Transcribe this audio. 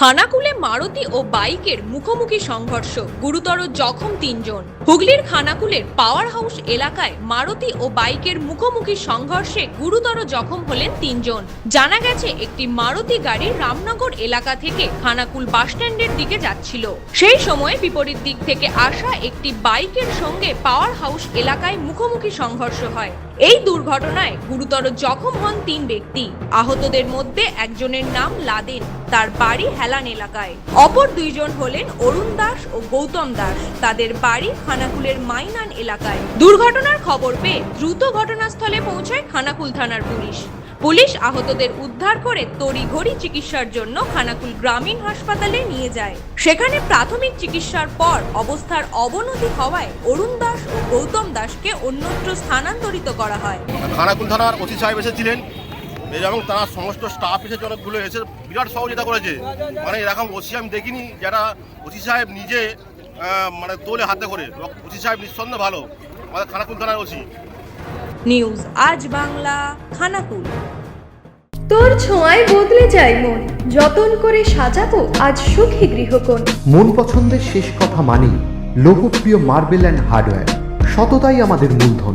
খানাকুলে মারুতি ও বাইকের মুখোমুখি সংঘর্ষ, গুরুতর জখম তিনজন। হুগলির খানাকুলের পাওয়ার হাউস এলাকায় মারুতি ও বাইকের মুখোমুখি সংঘর্ষে গুরুতর জখম হলেন তিনজন। জানা গেছে, একটি মারুতি গাড়ি রামনগর এলাকা থেকে খানাকুল বাসস্ট্যান্ডের দিকে যাচ্ছিল। সেই সময় বিপরীত দিক থেকে আসা একটি বাইকের সঙ্গে পাওয়ার হাউস এলাকায় মুখোমুখি সংঘর্ষ হয়। এই দুর্ঘটনায় গুরুতর জখম হন তিন ব্যক্তি। আহতদের মধ্যে একজনের নাম লাদেন। তার বাড়ি হেলান এলাকায়। অপর দুইজন হলেন অরুণ দাস ও গৌতম দাস। তাদের বাড়ি খানাকুলের মাইনান এলাকায়। দুর্ঘটনার খবর পেয়ে দ্রুত ঘটনাস্থলে পৌঁছায় খানাকুল থানার পুলিশ। পুলিশ আহতদের উদ্ধার করে তড়িঘড়ি চিকিৎসার জন্য খানাকুল গ্রামীণ হাসপাতালে নিয়ে যায়। সেখানে প্রাথমিক চিকিৎসার পর অবস্থার অবনতি হওয়ায় অরুণ দাস ও গৌতম দাসকে অন্যত্র স্থানান্তরিত করা হয়। খানাকুল থানার ওসি সাহেব এসেছিলেন। এবং তার সমস্ত স্টাফ এসেছে অনেকগুলো এসে বিরাট সহযোগিতা করেছে। মানে এরকম ওসি আমি দেখিনি যারা ওসি সাহেব নিজে মানে তোলে হাতে করে। ওসি সাহেব নিঃসন্দেহে ভালো। আমাদের খানাকুল থানার ওসি। নিউজ আজ বাংলা খানাকুল। তোর ছোঁয়ায় বদলে যায় মন। যতন করে সাজাবো আজ সুখী গৃহকোণ। মন পছন্দের শেষ কথা মানি লোকপ্রিয় মার্বেল অ্যান্ড হার্ডওয়্যার। সততাই আমাদের মূলধন।